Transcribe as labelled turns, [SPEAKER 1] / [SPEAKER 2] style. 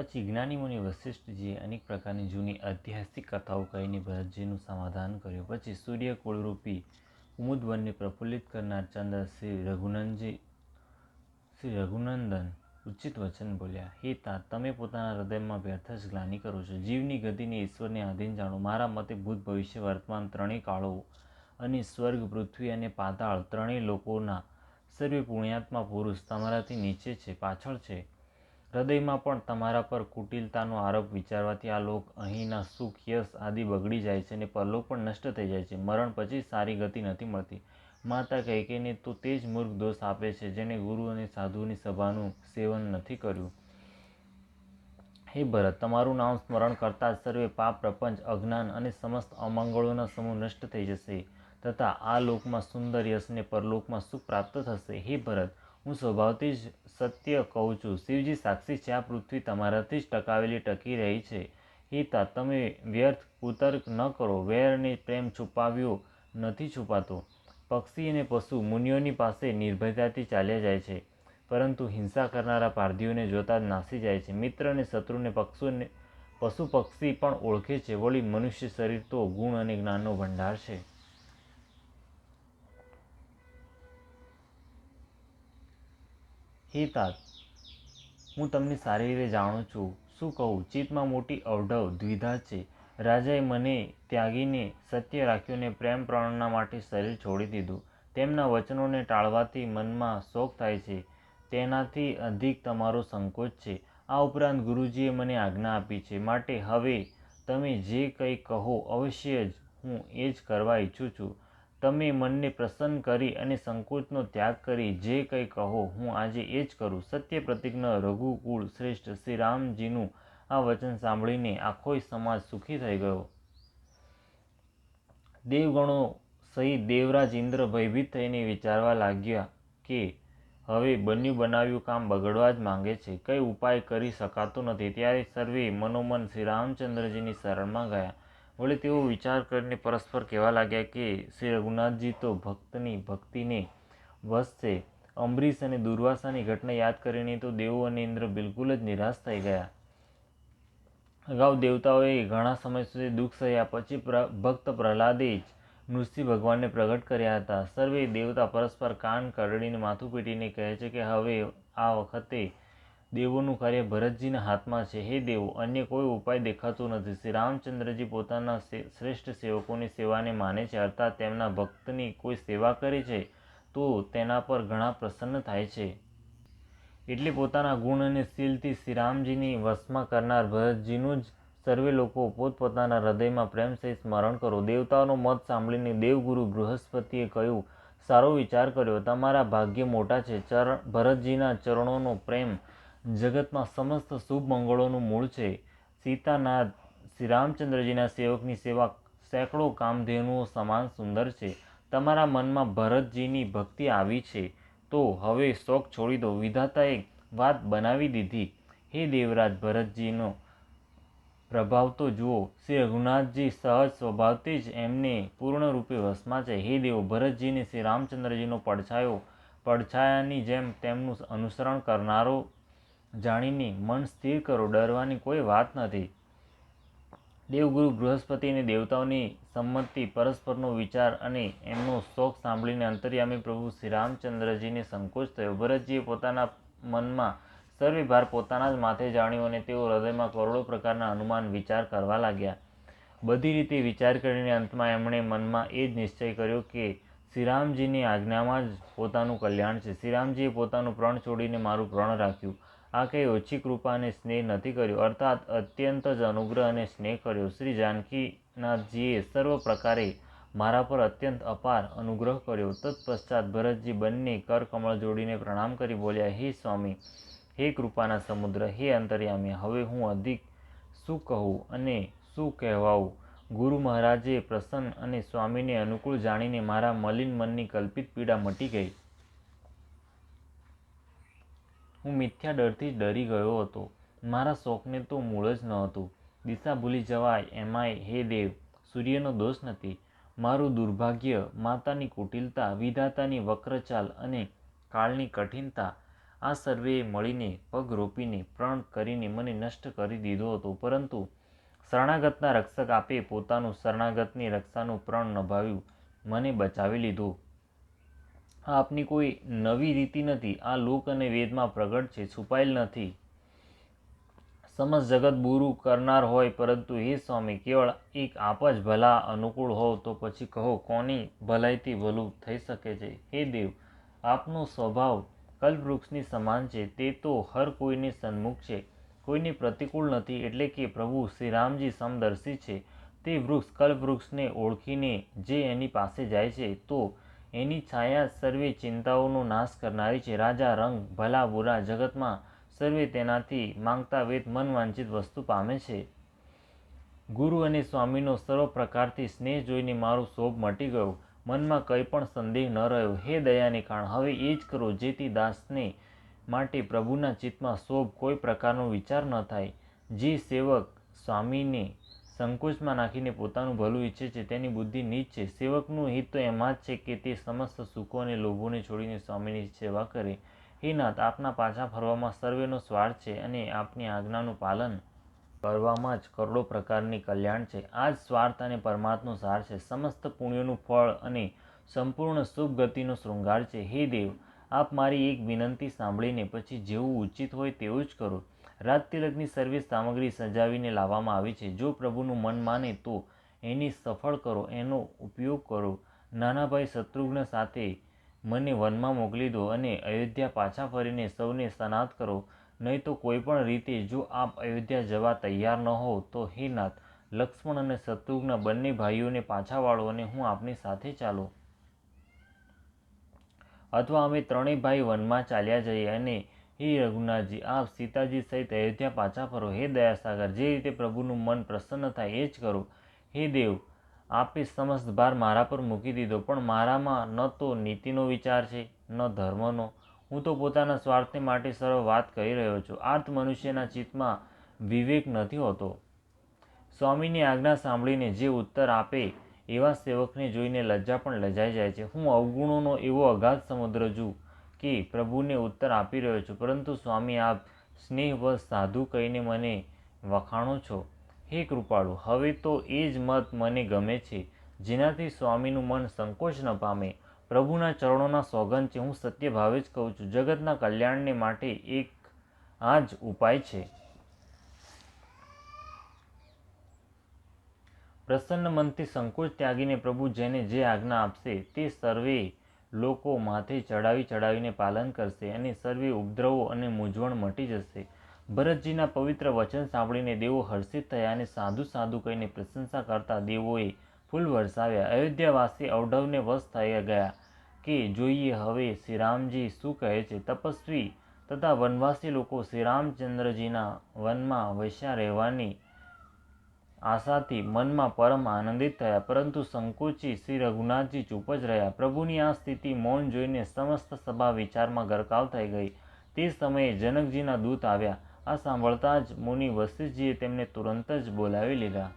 [SPEAKER 1] પછી જ્ઞાની મુનિ વશિષ્ઠજીએ અનેક પ્રકારની જૂની ઐતિહાસિક કથાઓ કહીને ભરતજીનું સમાધાન કર્યું. પછી સૂર્યકુળરૂપી કુમુદવનને પ્રફુલ્લિત કરનાર ચંદ્ર શ્રી રઘુનંદજી શ્રી રઘુનંદન ઉચિત વચન બોલ્યા, હે તા તમે પોતાના હૃદયમાં વ્યર્થ જ ગ્લાનિ કરો છો. જીવની ગતિને ઈશ્વરને આધીન જાણો. મારા મતે ભૂત, ભવિષ્ય, વર્તમાન ત્રણેય કાળો અને સ્વર્ગ, પૃથ્વી અને પાતાળ ત્રણેય લોકોના સર્વે પુણ્યાત્મા પુરુષ તમારાથી નીચે છે, પાછળ છે. હૃદયમાં પણ તમારા પર કુટિલતાનો આરોપ વિચારવાથી આ લોક અહીંના સુખ, યશ આદિ બગડી જાય છે અને પરલોક પણ નષ્ટ થઈ જાય છે. મરણ પછી સારી ગતિ નથી મળતી. માતા કૈકેયીને તો તે જ મૂર્ખ દોષ આપે છે, જેણે ગુરુ અને સાધુની સભાનું સેવન નથી કર્યું. હે ભરત! તમારું નામ સ્મરણ કરતાં સર્વે પાપ, પ્રપંચ, અજ્ઞાન અને સમસ્ત અમંગળોના સમૂહ નષ્ટ થઈ જશે તથા આ લોકમાં સુંદર યશ અને પરલોકમાં સુખ પ્રાપ્ત થશે. હે ભરત! હું સ્વભાવથી જ સત્ય કહું છું. શિવજી સાક્ષી છે. આ પૃથ્વી તમારાથી જ ટકાવેલી ટકી રહી છે. હિતા તમે વ્યર્થ કુતર્ક ન કરો. વેરને પ્રેમ છુપાવ્યો નથી છુપાતો. પક્ષી અને પશુ મુનિઓની પાસે નિર્ભયતાથી ચાલ્યા જાય છે, પરંતુ હિંસા કરનારા પારધીઓને જોતાં જ નાસી જાય છે. મિત્ર અને શત્રુને પશુ-પક્ષી પણ ઓળખે છે. વળી મનુષ્ય શરીર તો ગુણ અને જ્ઞાનનો ભંડાર છે. હે तात, હું તમને સારી રીતે જાણું છું. શું કહું? ચિત્તમાં મોટી અવઢવ દ્વિધા છે. રાજાએ મને ત્યાગીને સત્ય રાખ્યું અને પ્રેમ-પ્રણના માટે શરીર છોડી દીધું. તેમના વચનોને ટાળવાથી મનમાં શોક થાય છે, તેનાથી અધિક તમારો સંકોચ છે. આ ઉપરાંત ગુરુજીએ મને આજ્ઞા આપી છે, માટે હવે તમે જે કંઈ કહો અવશ્ય જ હું એ જ કરવા ઈચ્છું છું. તમે મનને પ્રસન્ન કરી અને સંકોચનો ત્યાગ કરી જે કંઈ કહો, હું આજે એ જ કરું. સત્ય પ્રતિજ્ઞ રઘુકુળ શ્રેષ્ઠ શ્રીરામજીનું આ વચન સાંભળીને આખોય સમાજ સુખી થઈ ગયો. દેવગણો સહિત દેવરાજ ઇન્દ્ર ભયભીત થઈને વિચારવા લાગ્યા કે, હવે બન્યું બનાવ્યું કામ બગડવા જ માંગે છે. કંઈ ઉપાય કરી શકાતો નથી. ત્યારે સર્વે મનોમન શ્રી રામચંદ્રજીની શરણમાં ગયા. વળી તેઓ વિચાર કરીને પરસ્પર કહેવા લાગ્યા કે શ્રી રઘુનાથજી તો ભક્તની ભક્તિને છે. અંબરીશ અને દુર્વાસાની ઘટના યાદ કરીને તો દેવો અને ઇન્દ્ર બિલકુલ જ નિરાશ થઈ ગયા. અગાઉ દેવતાઓએ ઘણા સમય સુધી દુઃખ સહ્યા પછી ભક્ત પ્રહલાદે જ નૃસિંહ ભગવાનને પ્રગટ કર્યા હતા. સર્વે દેવતા પરસ્પર કાન કરડીને માથું પીટીને કહે છે કે હવે આ વખતે દેવોનું કાર્ય ભરતજીના હાથમાં છે. હે દેવો! અન્ય કોઈ ઉપાય દેખાતો નથી. શ્રીરામચંદ્રજી પોતાના શ્રેષ્ઠ સેવકોની સેવાને માને છે, અર્થાત તેમના ભક્તની કોઈ સેવા કરે છે તો તેના પર ઘણા પ્રસન્ન થાય છે. એટલે પોતાના ગુણ અને શીલથી શ્રીરામજીને વશમાં કરનાર ભરતજીનું જ સર્વે લોકો પોત-પોતાના હૃદયમાં પ્રેમ સહિત સ્મરણ કરો. દેવતાઓનો મત સાંભળીને દેવગુરુ બૃહસ્પતિએ કહ્યું, સારો વિચાર કર્યો. તમારા ભાગ્ય મોટા છે. ભરતજીના ચરણોનો પ્રેમ જગતમાં સમસ્ત શુભ-મંગળોનું મૂળ છે. સીતાનાથ શ્રીરામચંદ્રજીના સેવકની સેવા સેંકડો કામધેનુઓ સમાન સુંદર છે. તમારા મનમાં ભરતજીની ભક્તિ આવી છે તો હવે શોક છોડી દો. વિધાતાએ વાત બનાવી દીધી. હે દેવરાજ ભરતજીનો પ્રભાવ તો જુઓ. શ્રી રઘુનાથજી સહજ સ્વભાવથી જ એમને પૂર્ણરૂપે વશમાં છે. હે દેવો! ભરતજીને શ્રી રામચંદ્રજીનો પડછાયો, પડછાયાની જેમ તેમનું અનુસરણ કરનારો જાણીને મન સ્થિર કરો. ડરવાની કોઈ વાત નથી. દેવગુરુ બૃહસ્પતિ અને દેવતાઓની સંમતિ, પરસ્પરનો વિચાર અને એમનો શોખ સાંભળીને અંતર્યામી પ્રભુ શ્રીરામચંદ્રજીને સંકોચ થયો. ભરતજીએ પોતાના મનમાં સર્વે ભાર પોતાના જ માથે જાણ્યો અને તેઓ હૃદયમાં કરોડો પ્રકારના અનુમાન વિચાર કરવા લાગ્યા. બધી રીતે વિચાર કરીને અંતમાં એમણે મનમાં એ જ નિશ્ચય કર્યો કે શ્રીરામજીની આજ્ઞામાં જ પોતાનું કલ્યાણ છે. શ્રીરામજીએ પોતાનું પ્રણ છોડીને મારું પ્રણ રાખ્યું. આ કંઈ ઓછી કૃપા અને સ્નેહ નથી કર્યો, અર્થાત અત્યંત જ અનુગ્રહ અને સ્નેહ કર્યો. શ્રી જાનકીનાથજીએ સર્વ પ્રકારે મારા પર અત્યંત અપાર અનુગ્રહ કર્યો. તત્પશ્ચાત ભરતજી બંને કરકમળ જોડીને પ્રણામ કરી બોલ્યા, હે સ્વામી! હે કૃપાના સમુદ્ર! હે અંતર્યામી! હવે હું અધિક શું કહું અને શું કહેવાવું? ગુરુ મહારાજે પ્રસન્ન અને સ્વામીને અનુકૂળ જાણીને મારા મલિન મનની કલ્પિત પીડા મટી ગઈ. હું મિથ્યા ડરથી ડરી ગયો હતો. મારા શોખને તો મૂળ જ નહોતું. દિશા ભૂલી જવાય એમાંય હે દેવ! સૂર્યનો દોષ નથી. મારું દુર્ભાગ્ય, માતાની કુટિલતા, વિધાતાની વક્રચાલ અને કાળની કઠિનતા આ સર્વેએ મળીને પગ રોપીને પ્રણ કરીને મને નષ્ટ કરી દીધો હતો પરંતુ શરણાગતના રક્ષક આપે પોતાનું શરણાગતની રક્ષાનું પ્રણ નભાવ્યું મને બચાવી લીધો આ આપની કોઈ નવી રીતિ નથી. આ લોક અને વેદમાં પ્રગટ છે. છુપાયેલ નથી. સમસ્ત જગત બુરું કરનાર હોય, પરંતુ હે સ્વામી, કેવળ એક આપ જ ભલા અનુકૂળ હોવ તો પછી કહો, કોની ભલાઈથી ભલું થઈ શકે છે? હે દેવ, આપનો સ્વભાવ કલ્પવૃક્ષની સમાન છે. તે તો હર કોઈને સન્મુખ છે. કોઈને પ્રતિકૂળ નથી, એટલે કે પ્રભુ શ્રીરામજી સમદર્શી છે. તે વૃક્ષ કલ્પવૃક્ષને ઓળખીને જે એની પાસે જાય છે, તો એની છાયા સર્વે ચિંતાઓનો નાશ કરનારી છે. રાજા રંગ ભલા બુરા જગતમાં સર્વે તેનાથી માંગતા વેદ મનવાંછિત વસ્તુ પામે છે. ગુરુ અને સ્વામીનો સર્વ પ્રકારથી સ્નેહ જોઈને મારો શોભ મટી ગયો. મનમાં કંઈ પણ સંદેહ ન રહ્યો. હે દયાને કારણ હવે એ જ કરો જેથી દાસને માટે પ્રભુના ચિત્તમાં શોભ કોઈ પ્રકારનો વિચાર ન થાય. જે સેવક સ્વામીને સંકોચમાં નાખીને પોતાનું ભલું ઈચ્છે છે, તેની બુદ્ધિ નીચ છે. સેવકનું હિત તો એમાં જ છે કે તે સમસ્ત સુખો અને લોભોને છોડીને સ્વામીની સેવા કરે. હે નાથ, આપના પાછા ફરવામાં સર્વેનો સ્વાર્થ છે અને આપની આજ્ઞાનું પાલન કરવામાં જ કરોડો પ્રકારની કલ્યાણ છે. આ જ સ્વાર્થ અને પરમાત્મનો સાર છે. સમસ્ત પુણ્યોનું ફળ અને સંપૂર્ણ શુભ ગતિનો શૃંગાર છે. હે દેવ, આપ મારી એક વિનંતી સાંભળીને પછી જેવું ઉચિત હોય તેવું જ કરો. રાજતિલકની સર્વે સામગ્રી સજાવીને લાવવામાં આવી છે. જો પ્રભુનું મન માને તો એની સફળ કરો, એનો ઉપયોગ કરો. નાનાભાઈ શત્રુઘ્ન સાથે મને વનમાં મોકલી દો અને અયોધ્યા પાછા ફરીને સૌને સ્નાત કરો. નહીં તો કોઈ પણ રીતે જો આપ અયોધ્યા જવા તૈયાર ન હો તો હે નાથ, લક્ષ્મણ અને શત્રુઘ્ન બંને ભાઈઓને પાછા વાળો અને હું આપની સાથે ચાલો. અથવા અમે ત્રણેય ભાઈ વનમાં ચાલ્યા જઈએ અને હે રઘુનાથજી, આપ સીતાજી સહિત અયોધ્યા પાછા ફરો. હે દયાસાગર, જે રીતે પ્રભુનું મન પ્રસન્ન થાય એ જ કરો. હે દેવ, આપે સમસ્ત ભાર મારા પર મૂકી દીધો, પણ મારામાં ન તો નીતિનો વિચાર છે, ન ધર્મનો. હું તો પોતાના સ્વાર્થને માટે સર્વ વાત કરી રહ્યો છું. આર્થ મનુષ્યના ચિત્તમાં વિવેક નથી હોતો. સ્વામીની આજ્ઞા સાંભળીને જે ઉત્તર આપે એવા સેવકને જોઈને લજ્જા પણ લજાઈ જાય છે. હું અવગુણોનો એવો અગાધ સમુદ્ર છું. કે પ્રભુને ઉત્તર આપી રહ્યો છું. પરંતુ સ્વામી, આપ સ્નેહવશ સાધુ કહીને મને વખાણો છો. હે કૃપાળુ, હવે તો એ જ મત મને ગમે છે, જેનાથી સ્વામીનું મન સંકોચ ન પામે. પ્રભુના ચરણોના સોગંદ છે હું સત્ય ભાવે જ કહું છું. જગતના કલ્યાણને માટે એક આ જ ઉપાય છે. પ્રસન્ન મનથી સંકોચ ત્યાગીને પ્રભુ જેને જે આજ્ઞા આપશે તે સર્વે લોકો માથે ચડાવી ચડાવીને પાલન કરશે અને સર્વે ઉપદ્રવો અને મૂંઝવણ મટી જશે. ભરતજીના પવિત્ર વચન સાંભળીને દેવો હર્ષિત થયા અને સાધુ સાધુ કહીને પ્રશંસા કરતા દેવોએ ફૂલ વરસાવ્યા. અયોધ્યાવાસી અવઢવને વશ થઈ ગયા કે જોઈએ હવે શ્રીરામજી શું કહે છે? તપસ્વી તથા વનવાસી લોકો શ્રીરામચંદ્રજીના વનમાં વસ્યા રહેવાની આશાથી મનમાં પરમ આનંદિત થયા, પરંતુ સંકોચી શ્રી રઘુનાથજી ચૂપ જ રહ્યા. પ્રભુની આ સ્થિતિ મૌન જોઈને સમસ્ત સભા વિચારમાં ગરકાવ થઈ ગઈ. તે સમયે જનકજીના દૂત આવ્યા. આ સાંભળતા જ મુનિ વશિષ્ઠજીએ તેમને તુરંત જ બોલાવી લીધા.